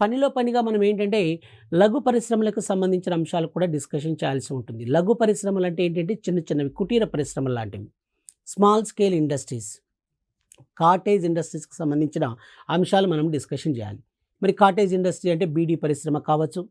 పనిలో పనిగా మనం ఏంటంటే లఘు పరిశ్రమలకు సంబంధించిన అంశాలు కూడా డిస్కషన్ చేయాల్సి ఉంటుంది. లఘు పరిశ్రమలు అంటే ఏంటంటే చిన్న చిన్నవి కుటీర పరిశ్రమలు లాంటివి. Small scale industries. కాటేజ్ ఇండస్ట్రీస్కి సంబంధించిన అంశాలు మనం డిస్కషన్ చేయాలి. మరి కాటేజ్ ఇండస్ట్రీ అంటే బీడీ పరిశ్రమ కావచ్చు.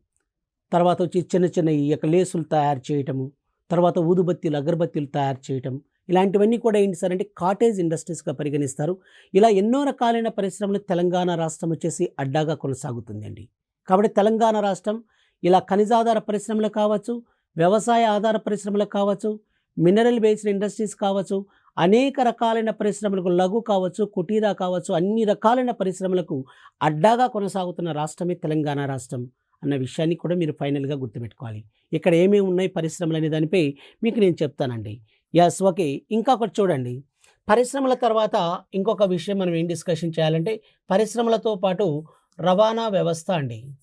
తర్వాత వచ్చి చిన్న చిన్న ఈ యొక్క లేసులు తయారు చేయటము. తర్వాత ఊదుబత్తీలు అగరబత్తీలు తయారు చేయటం ఇలాంటివన్నీ కూడా ఏంటి సార్ అంటే కాటేజ్ ఇండస్ట్రీస్గా పరిగణిస్తారు. ఇలా ఎన్నో రకాలైన పరిశ్రమలు తెలంగాణ రాష్ట్రం వచ్చేసి అడ్డాగా కొనసాగుతుందండి. కాబట్టి తెలంగాణ రాష్ట్రం ఇలా ఖనిజాధార పరిశ్రమలు కావచ్చు వ్యవసాయ ఆధార పరిశ్రమలు కావచ్చు మినరల్ బేస్డ్ ఇండస్ట్రీస్ కావచ్చు అనేక రకాలైన పరిశ్రమలకు లఘు కావచ్చు కుటీరా కావచ్చు అన్ని రకాలైన పరిశ్రమలకు అడ్డాగా కొనసాగుతున్న రాష్ట్రమే తెలంగాణ రాష్ట్రం అన్న విషయాన్ని కూడా మీరు ఫైనల్గా గుర్తుపెట్టుకోవాలి. ఇక్కడ ఏమేమి ఉన్నాయి పరిశ్రమలు అనే దానిపై మీకు నేను చెప్తానండి. ఎస్ ఓకే ఇంకొకటి చూడండి. పరిశ్రమల తర్వాత ఇంకొక విషయం మనం ఏం డిస్కషన్ చేయాలంటే పరిశ్రమలతో పాటు రవాణా వ్యవస్థ అండి.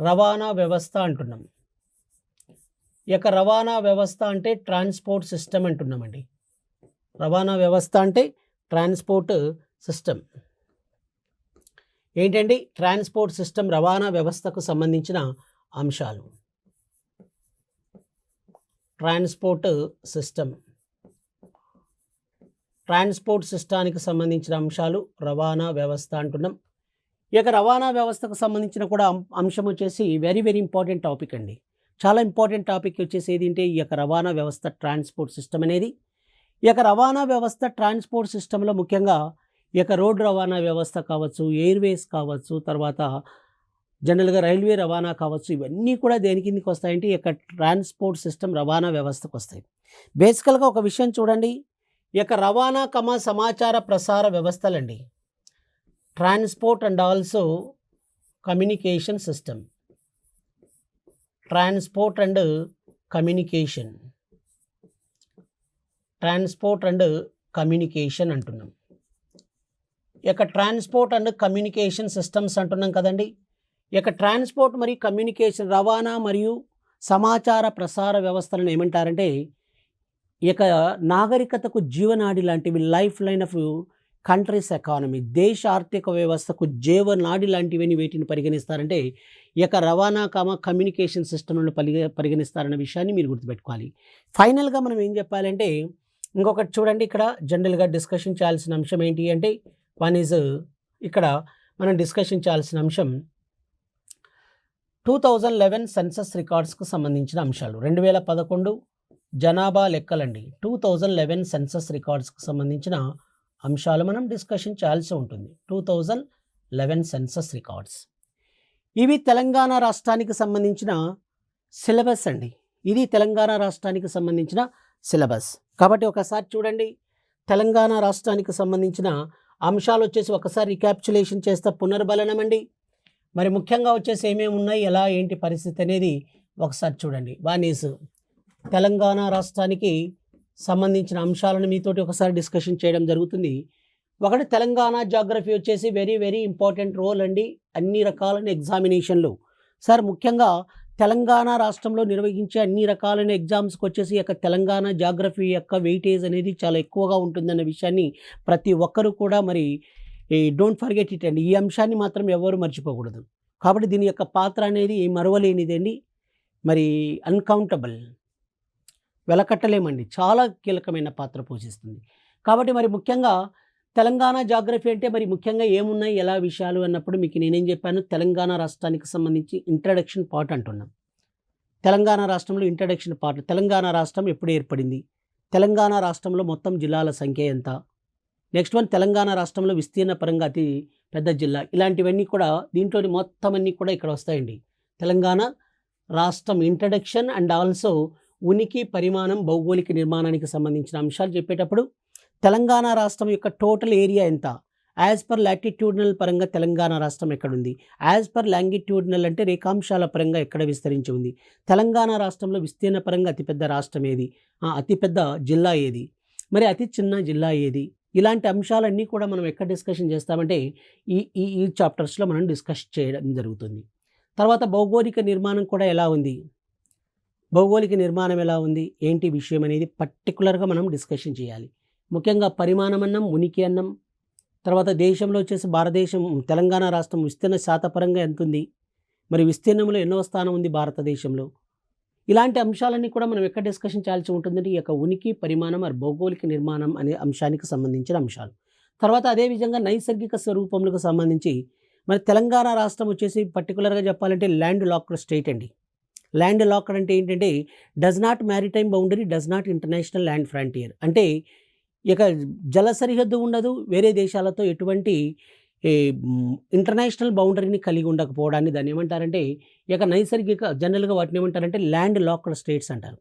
రవాణా వ్యవస్థ అంటున్నాం. యొక్క రవాణా వ్యవస్థ అంటే ట్రాన్స్పోర్ట్ సిస్టమ్ అంటున్నామండి రవాణా వ్యవస్థ అంటే ట్రాన్స్పోర్ట్ సిస్టమ్. ఏంటండి? ట్రాన్స్పోర్ట్ సిస్టమ్ రవాణా వ్యవస్థకు సంబంధించిన అంశాలు. Transport system. ట్రాన్స్పోర్ట్ సిస్టానికి సంబంధించిన అంశాలు రవాణా వ్యవస్థ అంటున్నాం. ఇక యొక్క రవాణా వ్యవస్థకు సంబంధించిన కూడా అంశం వచ్చేసి వెరీ వెరీ ఇంపార్టెంట్ టాపిక్ అండి. చాలా ఇంపార్టెంట్ టాపిక్ వచ్చేసి ఏంటంటే ఈ యొక్క రవాణా వ్యవస్థ ట్రాన్స్పోర్ట్ సిస్టమ్ అనేది. ఈ యొక్క రవాణా వ్యవస్థ ట్రాన్స్పోర్ట్ సిస్టంలో ముఖ్యంగా ఈ యొక్క రోడ్డు రవాణా వ్యవస్థ కావచ్చు ఎయిర్వేస్ కావచ్చు తర్వాత జనరల్గా రైల్వే రవాణా కావచ్చు ఇవన్నీ కూడా దేని కిందకి వస్తాయంటే ఈ యొక్క ట్రాన్స్పోర్ట్ సిస్టమ్ రవాణా వ్యవస్థకు వస్తాయి. బేసికల్గా ఒక విషయం చూడండి ఈ యొక్క రవాణా కమ సమాచార ప్రసార వ్యవస్థలండి. Transport and also communication system. Transport and communication. Transport and communication అంటున్నాం. ఇక యొక్క ట్రాన్స్పోర్ట్ అండ్ కమ్యూనికేషన్ సిస్టమ్స్ అంటున్నాం కదండి ఇక యొక్క ట్రాన్స్పోర్ట్ మరియు కమ్యూనికేషన్ రవాణా మరియు సమాచార ప్రసార వ్యవస్థలను ఏమంటారంటే ఇక నాగరికతకు జీవనాడి లాంటివి life line of countries economy దేశ ఆర్థిక వ్యవస్థకు జీవనాడి లాంటివని వీటిని పరిగణిస్తారంటే ఇక యొక్క రవాణా కామ కమ్యూనికేషన్ సిస్టమ్లను పరిగ పరిగణిస్తారన్న విషయాన్ని మీరు గుర్తుపెట్టుకోవాలి. ఫైనల్గా మనం ఏం చెప్పాలంటే ఇంకొకటి చూడండి ఇక్కడ జనరల్గా డిస్కషన్ చేయాల్సిన అంశం ఏంటి అంటే వన్ ఈజ్ ఇక్కడ మనం డిస్కషన్ చేయాల్సిన అంశం టూ థౌజండ్ లెవెన్ సెన్సస్ రికార్డ్స్కు సంబంధించిన అంశాలు. రెండు వేల పదకొండు జనాభా లెక్కలండి. టూ థౌజండ్ లెవెన్ సెన్సస్ రికార్డ్స్కు సంబంధించిన అంశాలు మనం డిస్కషన్ చేయాల్సి ఉంటుంది. Two thousand eleven census records ఇవి తెలంగాణ రాష్ట్రానికి సంబంధించిన సిలబస్ అండి. ఇది తెలంగాణ రాష్ట్రానికి సంబంధించిన సిలబస్. కాబట్టి ఒకసారి చూడండి. తెలంగాణ రాష్ట్రానికి సంబంధించిన అంశాలు వచ్చేసి ఒకసారి రికాప్చులేషన్ చేస్తే పునర్బలనం అండి మరి ముఖ్యంగా వచ్చేసి ఏమేమి ఉన్నాయి ఎలా ఏంటి పరిస్థితి అనేది ఒకసారి చూడండి. బానీస్ తెలంగాణ రాష్ట్రానికి సంబంధించిన అంశాలను మీతోటి ఒకసారి డిస్కషన్ చేయడం జరుగుతుంది. ఒకటి తెలంగాణ జాగ్రఫీ వచ్చేసి వెరీ వెరీ ఇంపార్టెంట్ రోల్ అండి. అన్ని రకాలైన ఎగ్జామినేషన్లు. సార్ ముఖ్యంగా తెలంగాణ రాష్ట్రంలో నిర్వహించే అన్ని రకాలైన ఎగ్జామ్స్కి వచ్చేసి యొక్క తెలంగాణ జాగ్రఫీ యొక్క వెయిటేజ్ అనేది చాలా ఎక్కువగా ఉంటుందన్న విషయాన్ని ప్రతి ఒక్కరూ కూడా మరి ఈ డోంట్ ఫర్గెట్ ఇట్ అండి. ఈ అంశాన్ని మాత్రం ఎవరు మర్చిపోకూడదు. కాబట్టి దీని యొక్క పాత్ర అనేది మరవలేనిదండి. మరి అన్కౌంటబుల్ వెలకట్టలేమండి. చాలా కీలకమైన పాత్ర పోషిస్తుంది. కాబట్టి మరి ముఖ్యంగా తెలంగాణ జాగ్రఫీ అంటే మరి ముఖ్యంగా ఏమున్నాయి ఎలా విషయాలు అన్నప్పుడు మీకు నేనేం చెప్పాను. తెలంగాణ రాష్ట్రానికి సంబంధించి ఇంట్రడక్షన్ పార్ట్ అంటున్నాం. తెలంగాణ రాష్ట్రంలో ఇంట్రడక్షన్ పార్ట్ తెలంగాణ రాష్ట్రం ఎప్పుడు ఏర్పడింది? తెలంగాణ రాష్ట్రంలో మొత్తం జిల్లాల సంఖ్య ఎంత? నెక్స్ట్ వన్ తెలంగాణ రాష్ట్రంలో విస్తీర్ణ పరంగా అతి పెద్ద జిల్లా. ఇలాంటివన్నీ కూడా దీంట్లోని మొత్తం అన్నీ కూడా ఇక్కడ వస్తాయండి. తెలంగాణ రాష్ట్రం ఇంట్రడక్షన్ అండ్ ఆల్సో ఉనికి పరిమాణం భౌగోళిక నిర్మాణానికి సంబంధించిన అంశాలు చెప్పేటప్పుడు తెలంగాణ రాష్ట్రం యొక్క టోటల్ ఏరియా ఎంత? యాజ్ పర్ లాటిట్యూడినల్ పరంగా తెలంగాణ రాష్ట్రం ఎక్కడుంది? యాజ్ పర్ లాంగిట్యూడినల్ అంటే రేఖాంశాల పరంగా ఎక్కడ విస్తరించి ఉంది? తెలంగాణ రాష్ట్రంలో విస్తీర్ణ పరంగా అతిపెద్ద రాష్ట్రం ఏది? అతిపెద్ద జిల్లా ఏది? మరి అతి చిన్న జిల్లా ఏది? ఇలాంటి అంశాలన్నీ కూడా మనం ఎక్కడ డిస్కషన్ చేస్తామంటే ఈ ఈ ఈ చాప్టర్స్లో మనం డిస్కస్ చేయడం జరుగుతుంది. తర్వాత భౌగోళిక నిర్మాణం కూడా ఎలా ఉంది? భౌగోళిక నిర్మాణం ఎలా ఉంది? ఏంటి విషయం అనేది పర్టికులర్గా మనం డిస్కషన్ చేయాలి. ముఖ్యంగా పరిమాణం అన్నం ఉనికి అన్నం తర్వాత దేశంలో వచ్చేసి భారతదేశం తెలంగాణ రాష్ట్రం విస్తీర్ణ శాతపరంగా ఎంత ఉంది మరి విస్తీర్ణంలో ఎన్నో స్థానం ఉంది భారతదేశంలో? ఇలాంటి అంశాలన్నీ కూడా మనం ఎక్కడ డిస్కషన్ చేయాల్సి ఉంటుందంటే ఈ యొక్క ఉనికి పరిమాణం మరి భౌగోళిక నిర్మాణం అనే అంశానికి సంబంధించిన అంశాలు. తర్వాత అదేవిధంగా నైసర్గిక స్వరూపములకు సంబంధించి మరి తెలంగాణ రాష్ట్రం వచ్చేసి పర్టికులర్గా చెప్పాలంటే ల్యాండ్ లాక్డ్ స్టేట్ అండి. ల్యాండ్ లాక్డ్ అంటే ఏంటంటే does not maritime boundary does not international land frontier అంటే ఇక జల సరిహద్దు ఉండదు వేరే దేశాలతో ఎటువంటి ఇంటర్నేషనల్ బౌండరీని కలిగి ఉండకపోవడాన్ని దాన్ని ఏమంటారంటే ఇక నైసర్గిక జనరల్గా వాటిని ఏమంటారంటే ల్యాండ్ లాక్డ్ స్టేట్స్ అంటారు.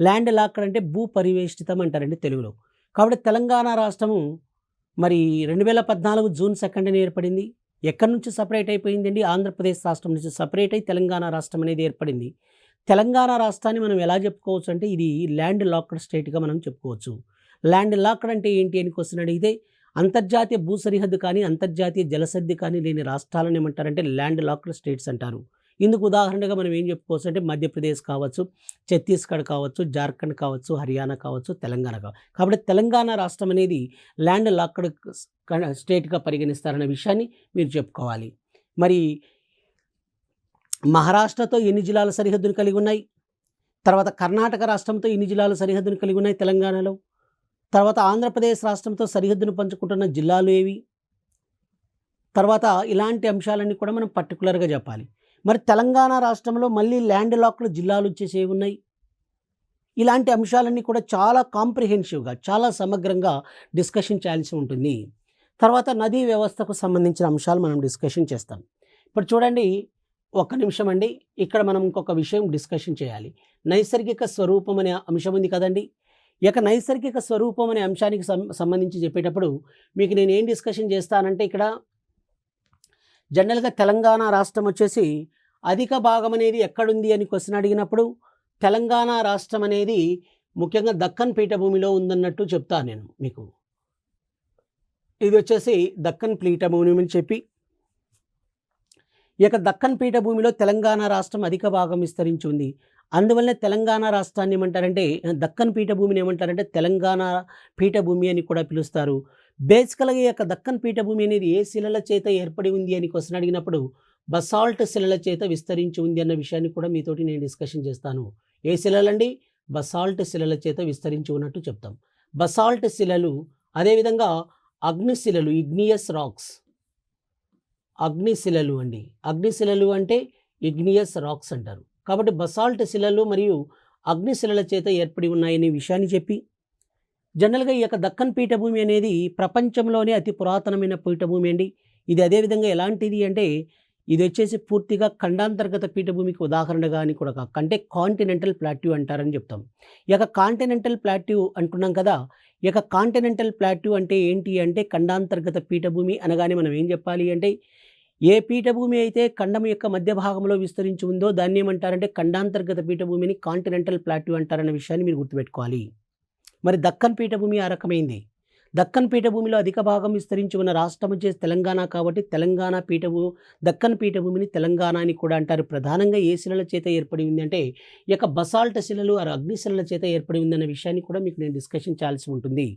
ల్యాండ్ లాక్డ్ అంటే భూ పరివేష్టితం అంటారండి తెలుగులో. కాబట్టి తెలంగాణ రాష్ట్రము మరి రెండు వేల పద్నాలుగు జూన్ సెకండ్ని ఏర్పడింది. ఎక్కడి నుంచి సపరేట్ అయిపోయిందండి? ఆంధ్రప్రదేశ్ రాష్ట్రం నుంచి సపరేట్ అయి తెలంగాణ రాష్ట్రం అనేది ఏర్పడింది. తెలంగాణ రాష్ట్రాన్ని మనం ఎలా చెప్పుకోవచ్చు అంటే ఇది ల్యాండ్ లాక్డ్ స్టేట్గా మనం చెప్పుకోవచ్చు. ల్యాండ్ లాక్డ్ అంటే ఏంటి అని క్వశ్చన్ అడిగితే అంతర్జాతీయ భూ సరిహద్దు కానీ అంతర్జాతీయ జలసద్ది కానీ లేని రాష్ట్రాలను ఏమంటారంటే ల్యాండ్ లాక్డ్ స్టేట్స్ అంటారు. ఇందుకు ఉదాహరణగా మనం ఏం చెప్పుకోవచ్చు అంటే మధ్యప్రదేశ్ కావచ్చు ఛత్తీస్గఢ్ కావచ్చు జార్ఖండ్ కావచ్చు హర్యానా కావచ్చు తెలంగాణ కావచ్చు. కాబట్టి తెలంగాణ రాష్ట్రం అనేది ల్యాండ్ లాక్డ్ స్టేట్గా పరిగణిస్తారనే విషయాన్ని మీరు చెప్పుకోవాలి. మరి మహారాష్ట్రతో ఎన్ని జిల్లాల సరిహద్దును కలిగి ఉన్నాయి? తర్వాత కర్ణాటక రాష్ట్రంతో ఎన్ని జిల్లాల సరిహద్దును కలిగి ఉన్నాయి తెలంగాణలో? తర్వాత ఆంధ్రప్రదేశ్ రాష్ట్రంతో సరిహద్దును పంచుకుంటున్న జిల్లాలు ఏవి? తర్వాత ఇలాంటి అంశాలన్నీ కూడా మనం పర్టికులర్గా చెప్పాలి. మరి తెలంగాణ రాష్ట్రంలో మళ్ళీ ల్యాండ్ లాక్డ్ జిల్లాలు వచ్చేసి ఉన్నాయి? ఇలాంటి అంశాలన్నీ కూడా చాలా కాంప్రిహెన్సివ్గా చాలా సమగ్రంగా డిస్కషన్ చేయాల్సి ఉంటుంది. తర్వాత నదీ వ్యవస్థకు సంబంధించిన అంశాలు మనం డిస్కషన్ చేస్తాం. ఇప్పుడు చూడండి ఒక్క నిమిషం అండి. ఇక్కడ మనం ఇంకొక విషయం డిస్కషన్ చేయాలి. నైసర్గిక స్వరూపం అనే అంశం ఉంది కదండి. ఇక నైసర్గిక స్వరూపం అనే అంశానికి సం- సంబంధించి చెప్పేటప్పుడు మీకు నేను ఏం డిస్కషన్ చేస్తానంటే ఇక్కడ జనరల్గా తెలంగాణ రాష్ట్రం వచ్చేసి అధిక భాగం అనేది ఎక్కడుంది అని క్వశ్చన్ అడిగినప్పుడు తెలంగాణ రాష్ట్రం అనేది ముఖ్యంగా దక్కన్ పీఠభూమిలో ఉందన్నట్టు చెప్తాను నేను మీకు. ఇది వచ్చేసి దక్కన్ పీఠభూమి అని చెప్పి. ఈ యొక్క దక్కన్ పీఠభూమిలో తెలంగాణ రాష్ట్రం అధిక భాగం విస్తరించి ఉంది. అందువల్లనే తెలంగాణ రాష్ట్రాన్ని ఏమంటారంటే దక్కన్ పీఠభూమిని ఏమంటారంటే తెలంగాణ పీఠభూమి అని కూడా పిలుస్తారు. బేసికల్గా ఈ యొక్క దక్కన్ పీఠభూమి అనేది ఏ శిలల చేత ఏర్పడి ఉంది అని క్వశ్చన్ అడిగినప్పుడు బసాల్ట్ శిలల చేత విస్తరించి ఉంది అన్న విషయాన్ని కూడా మీతోటి నేను డిస్కషన్ చేస్తాను. ఏ శిలలండి? బసాల్ట్ శిలల చేత విస్తరించి ఉన్నట్టు చెప్తాం. బసాల్ట్ శిలలు అదేవిధంగా అగ్నిశిలలు ఇగ్నియస్ రాక్స్. అగ్నిశిలలు అండి. అగ్నిశిలలు అంటే ఇగ్నియస్ రాక్స్ అంటారు. కాబట్టి బసాల్ట్ శిలలు మరియు అగ్నిశిలల చేత ఏర్పడి ఉన్నాయనే విషయాన్ని చెప్పి జనరల్గా ఈ యొక్క దక్కన్ పీఠభూమి అనేది ప్రపంచంలోనే అతి పురాతనమైన పీఠభూమి అండి. ఇది అదేవిధంగా ఎలాంటిది అంటే ఇది వచ్చేసి పూర్తిగా ఖండాంతర్గత పీఠభూమికి ఉదాహరణగా అని కూడా కాక అంటే కాంటినెంటల్ ప్లాట్యూ అంటారని చెప్తాం. ఈ యొక్క కాంటినెంటల్ ప్లాట్యూ అంటున్నాం కదా ఈ యొక్క కాంటినెంటల్ ప్లాట్యూ అంటే ఏంటి అంటే ఖండాంతర్గత పీఠభూమి అనగానే మనం ఏం చెప్పాలి అంటే ఏ పీఠభూమి అయితే ఖండం యొక్క మధ్య భాగంలో విస్తరించి ఉందో దాన్ని ఏమంటారంటే ఖండాంతర్గత పీఠభూమిని కాంటినెంటల్ ప్లాట్యూ అంటారన్న విషయాన్ని మీరు గుర్తుపెట్టుకోవాలి. మరి దక్కన్ పీఠభూమి ఆ రకమైంది. దక్కన్ పీఠభూమిలో అధిక భాగం విస్తరించి ఉన్న రాష్ట్రం వచ్చేసి తెలంగాణ కాబట్టి తెలంగాణ పీఠభూ దక్కన్ పీఠభూమిని తెలంగాణ అని కూడా అంటారు. ప్రధానంగా ఏ శిలల చేత ఏర్పడి ఉంది అంటే ఈ యొక్క బసాల్ట్ శిలలు అగ్నిశిలల చేత ఏర్పడి ఉందన్న విషయాన్ని కూడా మీకు నేను డిస్కషన్ చేయాల్సి ఉంటుంది.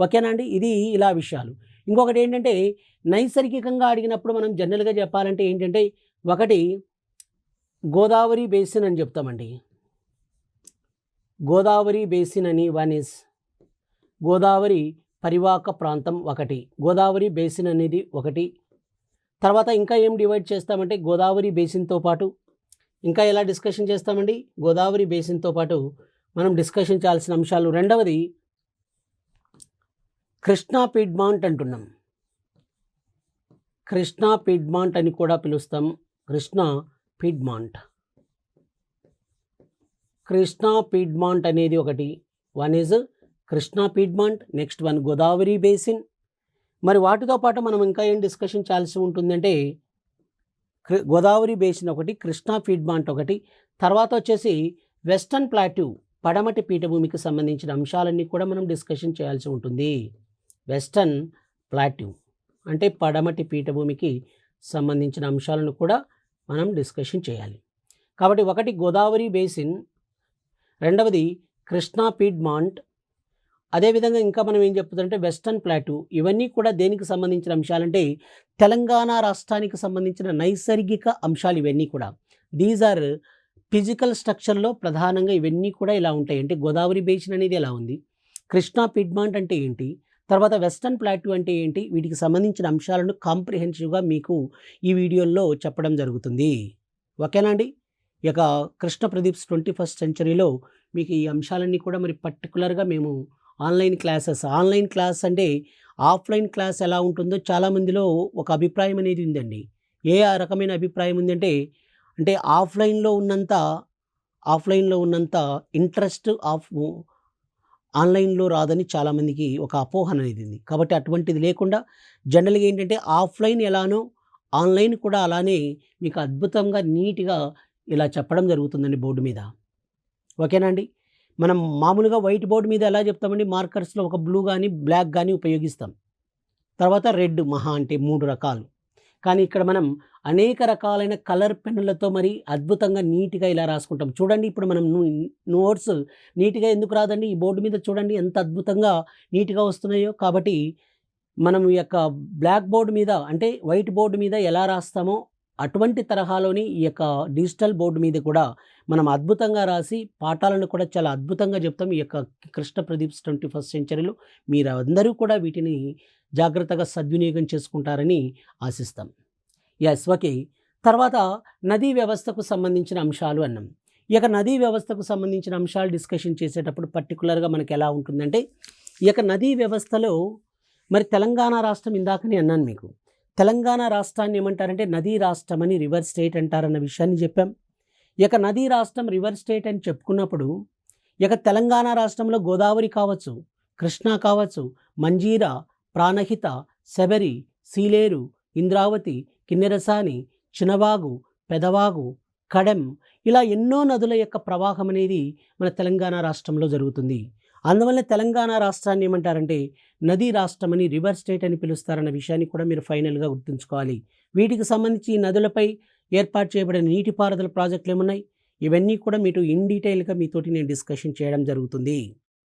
ఓకేనా అండి? ఇది ఇలా విషయాలు. ఇంకొకటి ఏంటంటే నైసర్గికంగా అడిగినప్పుడు మనం జనరల్గా చెప్పాలంటే ఏంటంటే ఒకటి గోదావరి బేసిన్ అని చెప్తామండి. గోదావరి బేసిన్ అని వన్ ఇస్. గోదావరి పరివాహక ప్రాంతం ఒకటి. గోదావరి బేసిన్ అనేది ఒకటి. తర్వాత ఇంకా ఏం డివైడ్ చేస్తామంటే గోదావరి బేసిన్తో పాటు ఇంకా ఎలా డిస్కషన్ చేస్తామండి? గోదావరి బేసిన్తో పాటు మనం డిస్కషన్ చేయాల్సిన అంశాలు. రెండవది కృష్ణా పిడ్మాంట్ అంటున్నాం. కృష్ణా పిడ్మాంట్ అని కూడా పిలుస్తాం. కృష్ణా పిడ్మాంట్. కృష్ణా పిడ్మాంట్ అనేది ఒకటి. One is Krishna piedmont next one Godavari basin. మరి వాటితో పాటు మనం ఇంకా ఏం డిస్కషన్ చేయాల్సి ఉంటుందంటే గోదావరి బేసిన్ ఒకటి కృష్ణా ఫీడ్మాంట్ ఒకటి. తర్వాత వచ్చేసి వెస్టర్న్ ప్లాట్యూ పడమటి పీఠభూమికి సంబంధించిన అంశాలన్నీ కూడా మనం డిస్కషన్ చేయాల్సి ఉంటుంది. వెస్టర్న్ ప్లాట్యూ అంటే పడమటి పీఠభూమికి సంబంధించిన అంశాలను కూడా మనం డిస్కషన్ చేయాలి. కాబట్టి ఒకటి గోదావరి బేసిన్ రెండవది కృష్ణా పీడ్మాంట్. అదేవిధంగా ఇంకా మనం ఏం చెప్తుందంటే వెస్టర్న్ ప్లాటూ ఇవన్నీ కూడా దేనికి సంబంధించిన అంశాలంటే తెలంగాణ రాష్ట్రానికి సంబంధించిన నైసర్గిక అంశాలు ఇవన్నీ కూడా. దీస్ ఆర్ ఫిజికల్ స్ట్రక్చర్లో ప్రధానంగా ఇవన్నీ కూడా ఇలా ఉంటాయి. అంటే గోదావరి బేసిన్ అనేది ఎలా ఉంది? కృష్ణా పిడ్మాంట్ అంటే ఏంటి? తర్వాత వెస్టర్న్ ప్లాట్యూ అంటే ఏంటి? వీటికి సంబంధించిన అంశాలను కాంప్రిహెన్సివ్గా మీకు ఈ వీడియోల్లో చెప్పడం జరుగుతుంది. ఓకేనా అండి? ఇక కృష్ణ ప్రదీప్స్ ట్వంటీ ఫస్ట్ సెంచరీలో మీకు ఈ అంశాలన్నీ కూడా మరి పర్టికులర్గా మేము ఆన్లైన్ క్లాసెస్ ఆన్లైన్ క్లాస్ అంటే ఆఫ్లైన్ క్లాస్ ఎలా ఉంటుందో చాలామందిలో ఒక అభిప్రాయం అనేది ఉందండి. ఏ ఆ రకమైన అభిప్రాయం ఉందంటే అంటే ఆఫ్లైన్లో ఉన్నంత ఆఫ్లైన్లో ఉన్నంత ఇంట్రెస్ట్ ఆఫ్ ఆన్లైన్లో రాదని చాలామందికి ఒక అపోహ అనేది ఉంది. కాబట్టి అటువంటిది లేకుండా జనరల్గా ఏంటంటే ఆఫ్లైన్ ఎలానో ఆన్లైన్ కూడా అలానే మీకు అద్భుతంగా నీట్గా ఇలా చెప్పడం జరుగుతుందండి బోర్డు మీద. ఓకేనా అండి? మనం మామూలుగా వైట్ బోర్డు మీద ఎలా చెప్తామండి? మార్కర్స్లో ఒక బ్లూ కానీ బ్లాక్ కానీ ఉపయోగిస్తాం. తర్వాత రెడ్ మహా అంటే మూడు రకాలు. కానీ ఇక్కడ మనం అనేక రకాలైన కలర్ పెన్నులతో మరి అద్భుతంగా నీట్గా ఇలా రాసుకుంటాం. చూడండి ఇప్పుడు మనం నోట్స్ నీట్గా ఎందుకు రాదండి? ఈ బోర్డు మీద చూడండి ఎంత అద్భుతంగా నీట్గా వస్తున్నాయో. కాబట్టి మనం ఈ యొక్క బ్లాక్ బోర్డు మీద అంటే వైట్ బోర్డు మీద ఎలా రాస్తామో అటువంటి తరహాలోని ఈ యొక్క డిజిటల్ బోర్డు మీద కూడా మనం అద్భుతంగా రాసి పాఠాలను కూడా చాలా అద్భుతంగా చెప్తాం. ఈ యొక్క కృష్ణ ప్రదీప్స్ ట్వంటీ ఫస్ట్ సెంచరీలో మీరు అందరూ కూడా వీటిని జాగ్రత్తగా సద్వినియోగం చేసుకుంటారని ఆశిస్తాం. ఎస్ ఓకే తర్వాత నదీ వ్యవస్థకు సంబంధించిన అంశాలు అన్నాం. ఈ యొక్క నదీ వ్యవస్థకు సంబంధించిన అంశాలు డిస్కషన్ చేసేటప్పుడు పర్టికులర్గా మనకు ఎలా ఉంటుందంటే ఈ యొక్క నదీ వ్యవస్థలో మరి తెలంగాణ రాష్ట్రం ఇందాకనే అన్నాను మీకు. తెలంగాణ రాష్ట్రాన్ని ఏమంటారంటే నదీ రాష్ట్రం అని రివర్ స్టేట్ అంటారన్న విషయాన్ని చెప్పాం. ఇక నదీ రాష్ట్రం రివర్ స్టేట్ అని చెప్పుకున్నప్పుడు ఇక తెలంగాణ రాష్ట్రంలో గోదావరి కావచ్చు కృష్ణా కావచ్చు మంజీరా ప్రాణహిత శబరి సీలేరు ఇంద్రావతి కిన్నెరసాని చినవాగు పెదవాగు కడెం ఇలా ఎన్నో నదుల యొక్క ప్రవాహం అనేది మన తెలంగాణ రాష్ట్రంలో జరుగుతుంది. అందువల్ల తెలంగాణ రాష్ట్రాన్ని ఏమంటారంటే నదీ రాష్ట్రం అని రివర్ స్టేట్ అని పిలుస్తారన్న విషయాన్ని కూడా మీరు ఫైనల్గా గుర్తుంచుకోవాలి. వీటికి సంబంధించి నదులపై ఏర్పాటు చేయబడిన నీటిపారుదల ప్రాజెక్టులు ఏమున్నాయి? ఇవన్నీ కూడా మీరు ఇన్ డీటెయిల్గా మీతోటి నేను డిస్కషన్ చేయడం జరుగుతుంది.